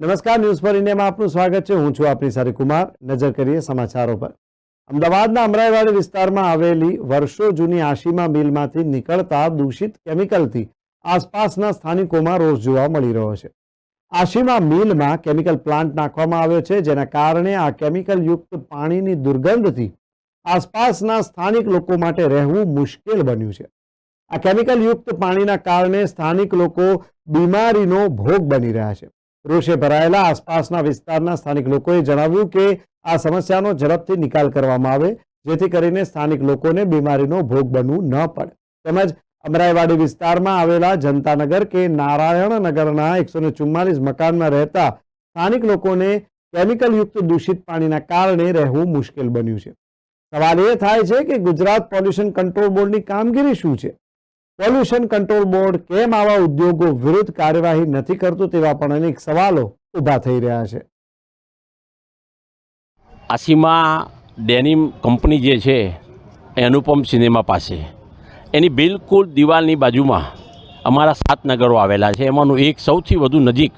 નમસ્કાર news for ઇન્ડિયામાં આપનું સ્વાગત છે. હું છું આપની સાથે કુમાર. નજર કરીએ સમાચારો પર. અમદાવાદના અમરાઈવાડી વિસ્તારમાં આવેલી વર્ષો જૂની આશીમા મિલમાંથી નીકળતા દૂષિત કેમિકલથી આસપાસના સ્થાનિકોમાં રોષ જોવા મળી રહ્યો છે. આશીમા મિલમાં કેમિકલ પ્લાન્ટ નાખવામાં આવ્યો છે, જેના કારણે આ કેમિકલ યુક્ત પાણીની દુર્ગંધથી આસપાસના સ્થાનિક લોકો માટે રહેવું મુશ્કેલ બન્યું છે. આ કેમિકલ યુક્ત પાણીના કારણે સ્થાનિક લોકો બીમારીનો ભોગ બની રહ્યા છે. રોષે ભરાયેલા આસપાસના વિસ્તારના સ્થાનિક લોકોએ જણાવ્યું કે આ સમસ્યાનો ઝડપથી નિકાલ કરવામાં આવે, જેથી કરીને સ્થાનિક લોકોને બીમારીનો ભોગ બનવું ન પડે. તેમજ અમરાઈવાડી વિસ્તારમાં આવેલા જનતાનગર કે નારાયણનગરના એકસો ને ચુમ્માલીસ મકાનમાં રહેતા સ્થાનિક લોકોને કેમિકલયુક્ત દૂષિત પાણીના કારણે રહેવું મુશ્કેલ બન્યું છે. સવાલ એ થાય છે કે ગુજરાત પોલ્યુશન કંટ્રોલ બોર્ડની કામગીરી શું છે? પોલ્યુશન કંટ્રોલ બોર્ડ કેમ આવા ઉદ્યોગો વિરુદ્ધ કાર્યવાહી નથી કરતું તેવા પણ અનેક સવાલો ઊભા થઈ રહ્યા છે. આસીમા ડેનિમ કંપની જે છે, એ અનુપમ સિનેમા પાસે. એની બિલકુલ દિવાલની બાજુમાં અમારા સાત નગરો આવેલા છે, એમાંનું એક સૌથી વધુ નજીક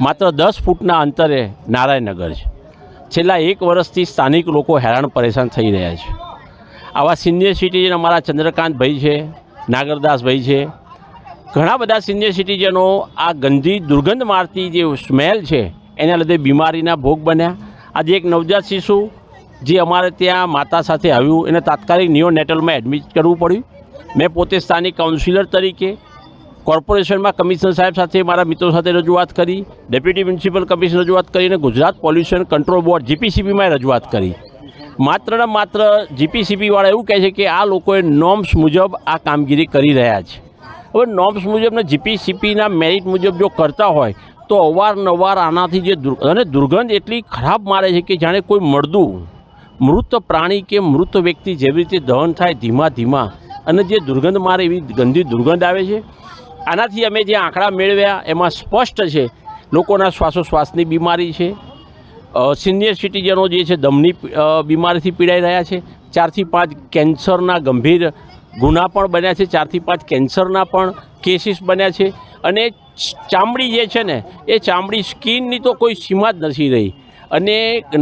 માત્ર દસ ફૂટના અંતરે નારાયણનગર છે. છેલ્લા એક વર્ષથી સ્થાનિક લોકો હેરાન પરેશાન થઈ રહ્યા છે. આવા સિનિયર સિટીઝન અમારા ચંદ્રકાંતભાઈ છે નાગરદાસભાઈ છે. ઘણા બધા સિનિયર સિટીઝનો આ ગંદી દુર્ગંધ મારતી જે સ્મેલ છે, એના લીધે બીમારીના ભોગ બન્યા. આજે એક નવજાત શિશુ જે અમારે ત્યાં માતા સાથે આવ્યું, એને તાત્કાલિક નિયોનેટલમાં એડમિટ કરવું પડ્યું. મેં પોતે સ્થાનિક કાઉન્સિલર તરીકે કોર્પોરેશનમાં કમિશનર સાહેબ સાથે, મારા મિત્રો સાથે રજૂઆત કરી, ડેપ્યુટી મ્યુનિસિપલ કમિશનર રજૂઆત કરીને ગુજરાત પોલ્યુશન કંટ્રોલ બોર્ડ, જીપીસીબીમાં રજૂઆત કરી. માત્ર ને માત્ર જીપીસીબીવાળા એવું કહે છે કે આ લોકોએ નોમ્સ મુજબ આ કામગીરી કરી રહ્યા છે. હવે નોમ્સ મુજબને જીપીસીપીના મેરિટ મુજબ જો કરતા હોય, તો અવારનવાર આનાથી જે અને દુર્ગંધ એટલી ખરાબ મારે છે કે જાણે કોઈ મળદું, મૃત પ્રાણી કે મૃત વ્યક્તિ જેવી રીતે દહન થાય ધીમા ધીમા, અને જે દુર્ગંધ મારે એવી ગંદી દુર્ગંધ આવે છે. આનાથી અમે જે આંકડા મેળવ્યા, એમાં સ્પષ્ટ છે, લોકોના શ્વાસોશ્વાસની બીમારી છે સિનિયર સિટીઝનો જે છે, દમની બીમારીથી પીડાઈ રહ્યા છે. ચારથી પાંચ કેન્સરના ગંભીર ગુના પણ બન્યા છે. ચારથી પાંચ કેન્સરના પણ કેસીસ બન્યા છે. અને ચામડી જે છે ને, એ ચામડી સ્કિનની તો કોઈ સીમા જ નથી રહી. અને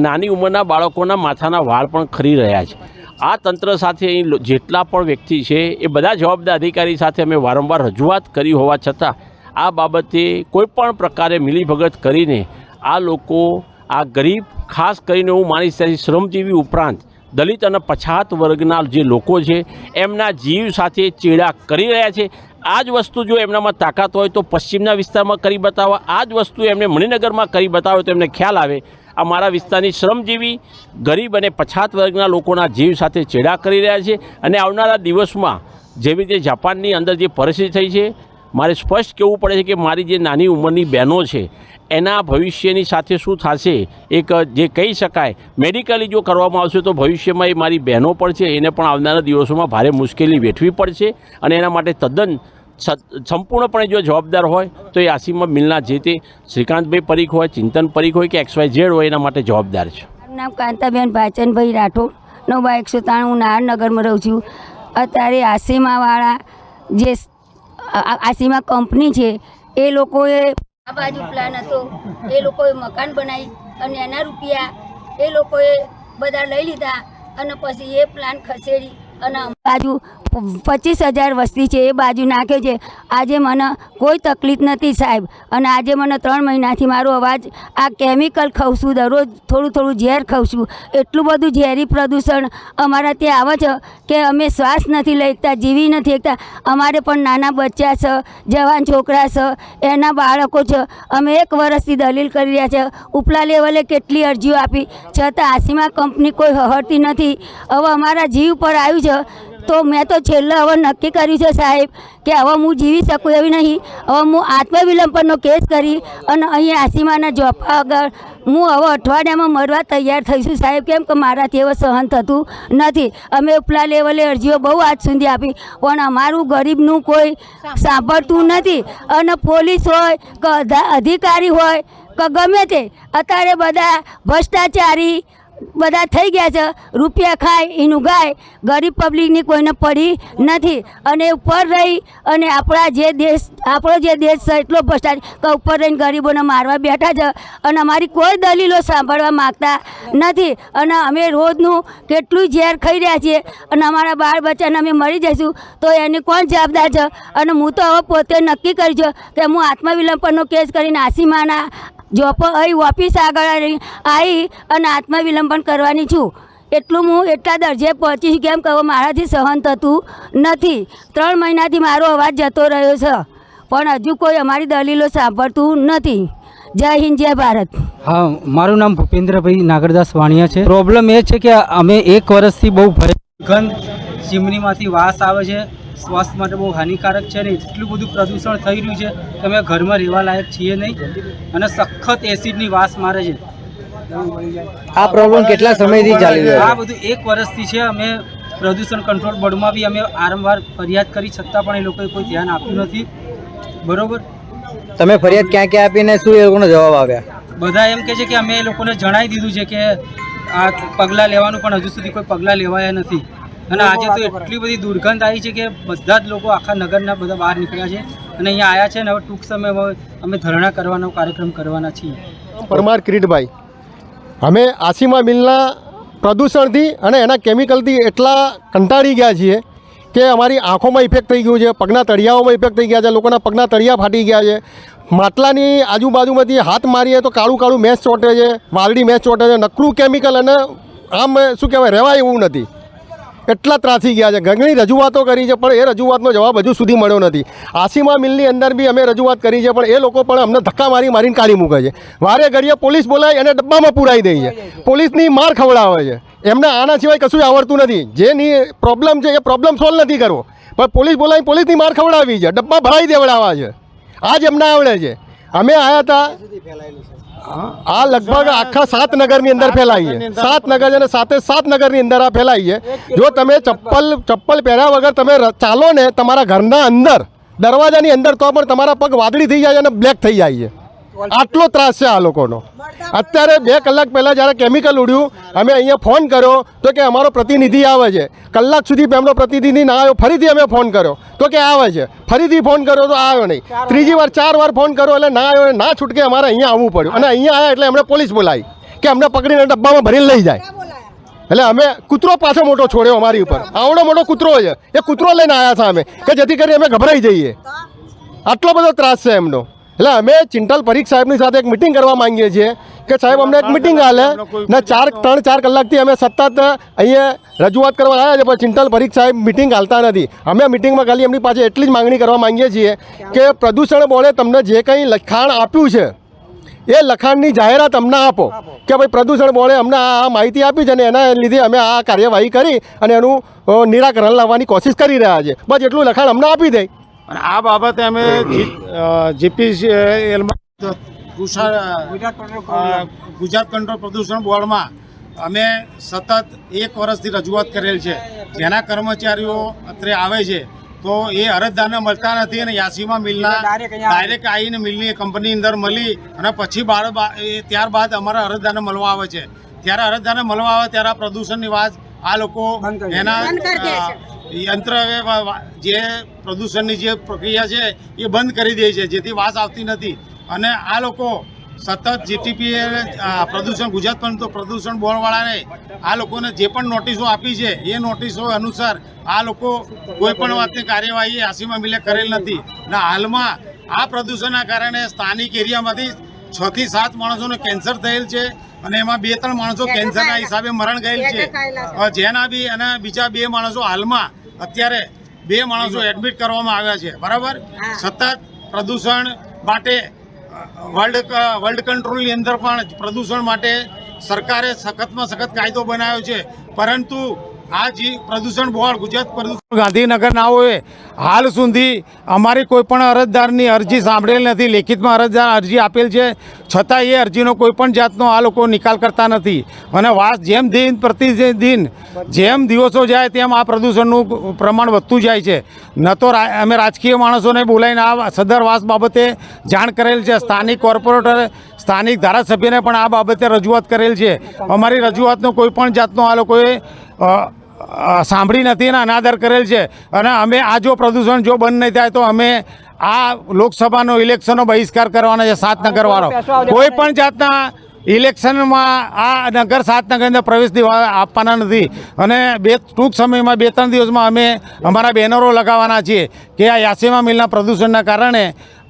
નાની ઉંમરના બાળકોના માથાના વાળ પણ ખરી રહ્યા છે. આ તંત્ર સાથે અહીં જેટલા પણ વ્યક્તિ છે, એ બધા જવાબદાર અધિકારી સાથે અમે વારંવાર રજૂઆત કરી હોવા છતાં, આ બાબતે કોઈ પણ પ્રકારે મિલીભગત કરીને આ લોકો આ ગરીબ, ખાસ કરીને હું માનીશ ત્યાંથી શ્રમજીવી ઉપરાંત દલિત અને પછાત વર્ગના જે લોકો છે, એમના જીવ સાથે ચેડા કરી રહ્યા છે. આ જ વસ્તુ જો એમનામાં તાકાત હોય તો પશ્ચિમના વિસ્તારમાં કરી બતાવવા આ જ વસ્તુ એમને મણિનગરમાં કરી બતાવે તો એમને ખ્યાલ આવે. આ મારા વિસ્તારની શ્રમજીવી, ગરીબ અને પછાત વર્ગના લોકોના જીવ સાથે ચેડા કરી રહ્યા છે. અને આવનારા દિવસમાં જેવી રીતે જાપાનની અંદર જે પરિસ્થિતિ થઈ છે મારે સ્પષ્ટ કહેવું પડે છે કે મારી જે નાની ઉંમરની બહેનો છે, એના ભવિષ્યની સાથે શું થશે, એક જે કહી શકાય મેડિકલી જો કરવામાં આવશે તો ભવિષ્યમાં એ મારી બહેનો પણ છે, એને પણ આવનારા દિવસોમાં ભારે મુશ્કેલી વેઠવી પડશે અને એના માટે તદ્દન સંપૂર્ણપણે જો જવાબદાર હોય તો એ આસીમા મિલના જે તે શ્રીકાંતભાઈ પરીખ હોય, ચિંતન પરીખ હોય કે એક્સ વાય ઝેડ હોય, એના માટે જવાબદાર છે. નામ કાંતાબેન ભાચનભાઈ રાઠોડ નવ બાય એકસો ત્રાણું હું નારનગરમાં રહું છું. અત્યારે આસીમાવાળા જે આ- આસીમા કંપની છે, એ લોકોએ આ બાજુ પ્લાન હતો. એ લોકોએ મકાન બનાવી અને એના રૂપિયા એ લોકોએ બધા લઈ લીધા અને પછી એ પ્લાન ખસેડી. અને બાજુ પચીસ હજાર વસ્તી છે, એ બાજુ નાખ્યો છે. આજે મને કોઈ તકલીફ નથી સાહેબ. અને આજે મને ત્રણ મહિનાથી મારો અવાજ આ કેમિકલ ખાઉં છું દરરોજ થોડું થોડું ઝેર ખાઉં છું એટલું બધું ઝેરી પ્રદૂષણ અમારા ત્યાં આવે છે કે અમે શ્વાસ નથી શકતા જીવી નથી શકતા. અમારે પણ નાના બચ્ચા છે જવાન છોકરા છે એના બાળકો છે. અમે એક વર્ષથી દલીલ કરી રહ્યા છે, ઉપલા લેવલે કેટલી અરજીઓ આપી. છતાં આસીમા કંપની કોઈ હહરતી નથી. હવે અમારા જીવ પર આવ્યું છે. તો મેં તો છેલ્લે હવે નક્કી કર્યું છે સાહેબ કે હવે હું જીવી શકું એવી નહીં. હવે હું આત્મવિલંબનનો કેસ કરી અને અહીં આસીમાના જોફા આગળ હું હવે અઠવાડિયામાં મરવા તૈયાર થઈશું સાહેબ. કેમ કે મારાથી હવે સહન થતું નથી. અમે ઉપલા લેવલે અરજીઓ બહુ આજ સુધી આપી. પણ અમારું ગરીબનું કોઈ સાંભળતું નથી. અને પોલીસ હોય કે અધિકારી હોય કે ગમે તે, અત્યારે બધા ભ્રષ્ટાચારી બધા થઈ ગયા છે. રૂપિયા ખાય, એનું ગાય. ગરીબ પબ્લિકની કોઈને પડી નથી. અને ઉપર રહી અને આપણા જે દેશ, આપણો જે દેશ છે, એટલો ભ્રષ્ટાચાર કે ઉપર રહીને ગરીબોને મારવા બેઠા છે. અને અમારી કોઈ દલીલો સાંભળવા માગતા નથી. અને અમે રોજનું કેટલું ઝેર ખાઈ રહ્યા છીએ. અને અમારા બાળ બચ્ચાને અમે મરી જઈશું તો એની કોણ જવાબદાર છે? અને હું તો હવે પોતે નક્કી કરી છું કે હું આત્મવિલંબનનો કેસ કરીને આસીમાના જોબ અહીં ઓફિસ આગળ આવી અને આત્મવિલંબન કરવાની છું. એટલું હું એટલા દરજે પહોંચી કેમ કહો મારાથી સહન થતું નથી. ત્રણ મહિનાથી મારો અવાજ જતો રહ્યો છે. પણ હજુ કોઈ અમારી દલીલો સાંભળતું નથી. જય હિન્દ, જય ભારત. હા, મારું નામ ભૂપેન્દ્રભાઈ નાગરદાસ વાણિયા છે. પ્રોબ્લેમ એ છે કે અમે એક વર્ષથી બહુ ભય ગંધ ચીમનીમાંથી વાસ આવે છે. સ્વાસ્થ્ય માટે બહુ હાનિકારક છે ને એટલું બધું પ્રદૂષણ થઈ રહ્યું છે કે અમે ઘરમાં રહેવા લાયક છીએ નહીં અને સખત એસિડની વાસ મારે છે. આ પ્રોબ્લેમ કેટલા સમયથી ચાલી રહ્યો આ બધું એક વર્ષથી છે અમે પ્રદૂષણ કંટ્રોલ બોર્ડમાં બી અમે વારંવાર ફરિયાદ કરી છતાં પણ એ લોકોએ કોઈ ધ્યાન આપ્યું નથી. બરોબર? તમે ફરિયાદ ક્યાં ક્યાં આપીને શું એ લોકોનો જવાબ આવ્યા? બધા એમ કહે છે કે અમે એ લોકોને જણાવી દીધું છે કે આ પગલાં લેવાનું પણ હજુ સુધી કોઈ પગલાં લેવાયા નથી. અને આજે તો એટલી બધી દુર્ગંધ આવી છે કે બધા જ લોકો આખા નગરના બધા બહાર નીકળ્યા છે અને અહીંયા આવ્યા છે ને હવે ટૂંક સમયમાં અમે ધરણા કરવાનો કાર્યક્રમ કરવાના છીએ. પરમાર કિરીટભાઈ અમે આસીમા મિલના પ્રદૂષણથી અને એના કેમિકલથી એટલા કંટાળી ગયા છીએ કે અમારી આંખોમાં ઇફેક્ટ થઈ ગયું છે પગના તળિયાઓમાં ઇફેક્ટ થઈ ગયા છે લોકોના પગના તળિયા ફાટી ગયા છે. માટલાની આજુબાજુમાંથી હાથ મારીએ તો કાળું કાળું મેચ ચોંટે છે વાલડી મેચ ચોંટે છે નકરું કેમિકલ અને આમ શું કહેવાય રહેવાય એવું નથી. એટલા ત્રાસી ગયા છે. ઘણી રજૂઆતો કરી છે, પણ એ રજૂઆતનો જવાબ હજુ સુધી મળ્યો નથી. આસીમા મિલની અંદર બી અમે રજૂઆત કરી છે, પણ એ લોકો પણ અમને ધક્કા મારી મારીને કાઢી મૂકે છે. વારે ઘડીએ પોલીસ બોલાય અને ડબ્બામાં પુરાઈ દે છે. પોલીસની માર ખવડાવે છે. એમને આના સિવાય કશું આવડતું નથી. જેની પ્રોબ્લેમ છે, એ પ્રોબ્લેમ સોલ્વ નથી કરવો. પણ પોલીસ બોલાવી પોલીસની માર ખવડાવી છે. ડબ્બા ભરાઈ દેવડાવવા છે. આ જ એમને આવડે છે. અમે આવ્યા હતા. આ લગભગ આખા સાત નગરની અંદર ફેલાઈ છે સાત નગર છે અને સાતે સાત નગરની અંદર આ ફેલાઈ છે જો તમે ચપ્પલ ચપ્પલ પહેર્યા વગર તમે ચાલો ને તમારા ઘરના અંદર દરવાજાની અંદર તો પણ તમારા પગ વાદળી થઈ જાય અને બ્લેક થઈ જાય. છે આટલો ત્રાસ છે આ લોકોનો. અત્યારે બે કલાક પહેલાં જ્યારે કેમિકલ ઉડ્યું અમે અહીંયા ફોન કર્યો તો કે અમારો પ્રતિનિધિ આવે છે. કલાક સુધી એમનો પ્રતિનિધિ ના આવ્યો ફરીથી અમે ફોન કર્યો તો કે આવે છે. ફરીથી ફોન કર્યો તો આવ્યો નહીં. ત્રીજી વાર ચાર વાર ફોન કર્યો એટલે ના આવ્યો ના છૂટકે અમારે અહીંયા આવવું પડ્યું. અને અહીંયા આવ્યા એટલે એમણે પોલીસ બોલાવી કે અમને પકડીને ડબ્બામાં ભરીને લઈ જાય. એટલે અમે કૂતરો પાછો મોટો છોડ્યો અમારી ઉપર. આવડો મોટો કૂતરો છે. એ કૂતરો લઈને આવ્યા છે અમે કે જેથી કરી અમે ગભરાઈ જઈએ. આટલો બધો ત્રાસ છે એમનો. એટલે અમે ચિંતલ પરીખ સાહેબની સાથે એક મિટિંગ કરવા માંગીએ છીએ કે સાહેબ અમને એક મિટિંગ હાલે ને ચાર ત્રણ ચાર કલાકથી અમે સતત અહીંયા રજૂઆત કરવા આવ્યા છે પણ ચિંતલ પરીખ સાહેબ મિટિંગ હાલતા નથી. અમે મિટિંગમાં ખાલી એમની પાસે એટલી જ માંગણી કરવા માંગીએ છીએ કે પ્રદૂષણ બોર્ડે તમને જે કંઈ લખાણ આપ્યું છે એ લખાણની જાહેરાત અમને આપો કે ભાઈ પ્રદૂષણ બોર્ડે અમને આ આ માહિતી આપી છે અને એના લીધે અમે આ કાર્યવાહી કરી અને એનું નિરાકરણ લાવવાની કોશિશ કરી રહ્યા છે. બસ એટલું લખાણ અમને આપી દે. અને આ બાબતે અમે જીપીસીએલમાં ગુજરાત કંટ્રોલ પ્રદૂષણ બોર્ડમાં અમે સતત એક વર્ષથી રજૂઆત કરેલ છે. જેના કર્મચારીઓ અત્રે આવે છે તો એ અરજદારને મળતા નથી અને યાસીમાં મિલના ડાયરેક્ટ આવીને મિલની કંપની અંદર મળી અને પછી બાળ ત્યારબાદ અમારા અરજદારને મળવા આવે છે. ત્યારે અરજદારને મળવા આવે ત્યારે આ પ્રદૂષણની વાત આ લોકો એના યંત્ર જે પ્રદૂષણની જે પ્રક્રિયા છે એ બંધ કરી દે છે જેથી વાસ આવતી નથી. અને આ લોકો સતત જીટીપી પ્રદૂષણ ગુજરાત પણ તો પ્રદૂષણ બોર્ડવાળાને આ લોકોને જે પણ નોટિસો આપી છે એ નોટિસો અનુસાર આ લોકો કોઈ પણ વાતની કાર્યવાહી આસીમાં મિલે કરેલ નથી. ને હાલમાં આ પ્રદૂષણના કારણે સ્થાનિક એરિયામાંથી છ થી સાત માણસોને કેન્સર થયેલ છે અને એમાં બે ત્રણ માણસો કેન્સરના હિસાબે મરણ ગયેલ છે. જેના બી અને બીજા બે માણસો હાલમાં અત્યારે બે માણસો એડમિટ કરવામાં આવ્યા છે. બરાબર? સતત પ્રદૂષણ માટે વર્લ્ડ વર્લ્ડ કંટ્રોલની અંદર પણ પ્રદૂષણ માટે સરકારે સખતમાં સખત કાયદો બનાવ્યો છે. પરંતુ આ જે પ્રદૂષણ બોર્ડ ગુજરાત પ્રદૂષણ ગાંધીનગરનાઓએ હાલ સુધી અમારી કોઈ પણ અરજદારની અરજી સાંભળેલ નથી. લેખિતમાં અરજદાર અરજી આપેલ છે. છતાં એ અરજીનો કોઈ પણ જાતનો આ લોકો નિકાલ કરતા નથી. અને વાસ જેમ દિન પ્રતિદિન જેમ દિવસો જાય તેમ આ પ્રદૂષણનું પ્રમાણ વધતું જાય છે. ન તો અમે રાજકીય માણસોને બોલાવીને આ સદર વાસ બાબતે જાણ કરેલ છે. સ્થાનિક કોર્પોરેટર સ્થાનિક ધારાસભ્યને પણ આ બાબતે રજૂઆત કરેલ છે. અમારી રજૂઆતનો કોઈ પણ જાતનો આ લોકોએ સાંભળી નથી અને અનાદર કરેલ છે. અને અમે આ જો પ્રદૂષણ જો બંધ નહીં થાય તો અમે આ લોકસભાનો ઇલેક્શનનો બહિષ્કાર કરવાના છે સાતનગરવાળો. કોઈ પણ જાતના ઇલેક્શનમાં આ નગર સાતનગરની અંદર પ્રવેશ દેવા આપવાના નથી. અને બે ટૂંક સમયમાં બે ત્રણ દિવસમાં અમે અમારા બેનરો લગાવવાના છીએ કે આ યાસીમા મિલના પ્રદૂષણના કારણે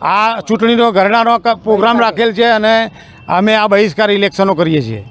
આ ચૂંટણીનો ઘરડાનો પ્રોગ્રામ રાખેલ છે અને અમે આ બહિષ્કાર ઇલેક્શનો કરીએ છીએ.